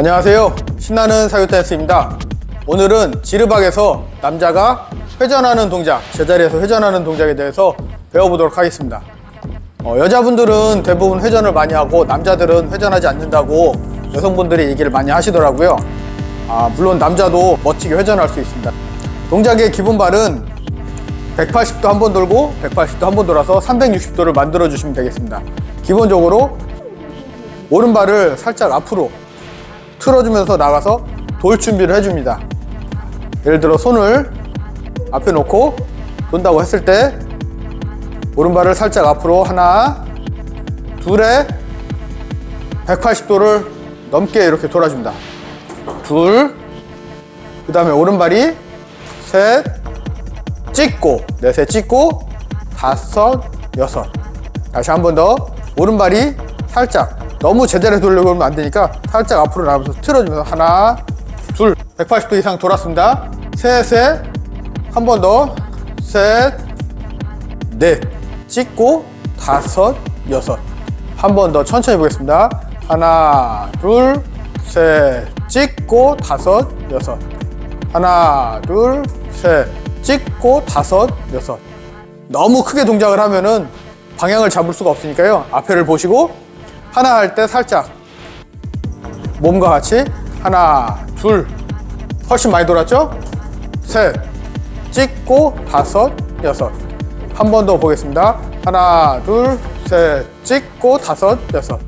안녕하세요. 신나는 사교댄스입니다. 오늘은 지르박에서 남자가 회전하는 동작, 제자리에서 회전하는 동작에 대해서 배워보도록 하겠습니다. 어, 여자분들은 대부분 회전을 많이 하고 남자들은 회전하지 않는다고 여성분들이 얘기를 많이 하시더라고요. 아, 물론 남자도 멋지게 회전할 수 있습니다. 동작의 기본 발은 180도 한 번 돌고 180도 한 번 돌아서 360도를 만들어 주시면 되겠습니다. 기본적으로 오른발을 살짝 앞으로 틀어주면서 나가서 돌 준비를 해줍니다. 예를 들어 손을 앞에 놓고 돈다고 했을 때 오른발을 살짝 앞으로 하나 둘에 180도를 넘게 이렇게 돌아줍니다. 둘, 그 다음에 오른발이 셋, 찍고 넷에 찍고 다섯, 여섯. 다시 한 번 더 오른발이 살짝 너무 제대로 돌려고 하면 안 되니까 살짝 앞으로 나가면서 틀어주면서 하나, 둘, 180도 이상 돌았습니다. 셋에 한번 더, 셋, 넷, 찍고 다섯, 여섯. 한 번 더 천천히 보겠습니다. 하나, 둘, 셋, 찍고 다섯, 여섯. 하나, 둘, 셋, 찍고 다섯, 여섯. 너무 크게 동작을 하면은 방향을 잡을 수가 없으니까요. 앞에를 보시고 하나 할 때 살짝 몸과 같이 하나, 둘, 훨씬 많이 돌았죠? 셋, 찍고 다섯, 여섯. 한 번 더 보겠습니다. 하나, 둘, 셋, 찍고 다섯, 여섯.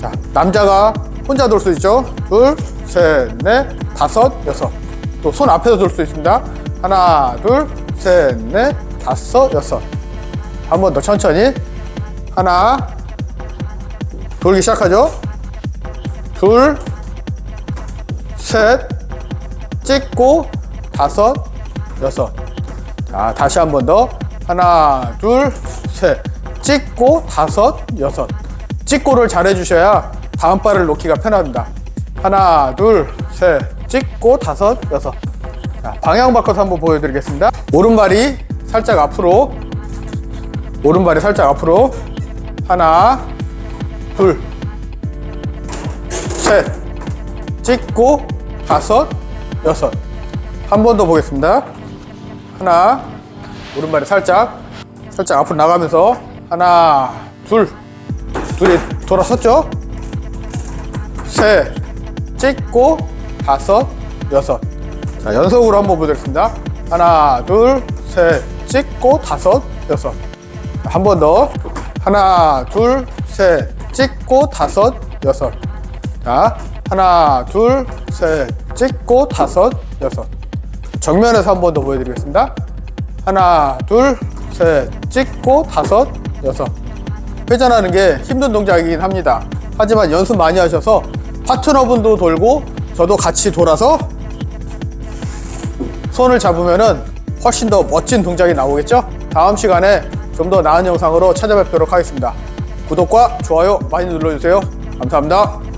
자, 남자가 혼자 돌 수 있죠? 둘, 셋, 넷, 다섯, 여섯. 또 손 앞에서 돌 수 있습니다. 하나, 둘, 셋, 넷, 다섯, 여섯. 한 번 더 천천히. 하나, 돌기 시작하죠? 둘, 셋, 찍고, 다섯, 여섯. 자, 다시 한 번 더. 하나, 둘, 셋. 찍고, 다섯, 여섯. 찍고를 잘 해주셔야 다음 발을 놓기가 편합니다. 하나, 둘, 셋. 찍고, 다섯, 여섯. 자, 방향 바꿔서 한번 보여드리겠습니다. 오른발이 살짝 앞으로. 오른발이 살짝 앞으로. 하나, 둘, 셋. 찍고, 다섯, 여섯. 한 번 더 보겠습니다. 하나, 오른발이 살짝, 살짝 앞으로 나가면서 하나, 둘, 둘이 돌아섰죠? 셋, 찍고, 다섯, 여섯. 자, 연속으로 한번 보여드리겠습니다. 하나, 둘, 셋, 찍고, 다섯, 여섯. 한 번 더. 하나, 둘, 셋, 찍고, 다섯, 여섯. 자, 하나, 둘, 셋, 찍고, 다섯, 여섯. 정면에서 한 번 더 보여드리겠습니다. 하나, 둘, 셋, 찍고, 다섯, 여섯. 회전하는 게 힘든 동작이긴 합니다. 하지만 연습 많이 하셔서 파트너분도 돌고 저도 같이 돌아서 손을 잡으면은 훨씬 더 멋진 동작이 나오겠죠? 다음 시간에 좀 더 나은 영상으로 찾아뵙도록 하겠습니다. 구독과 좋아요 많이 눌러주세요. 감사합니다.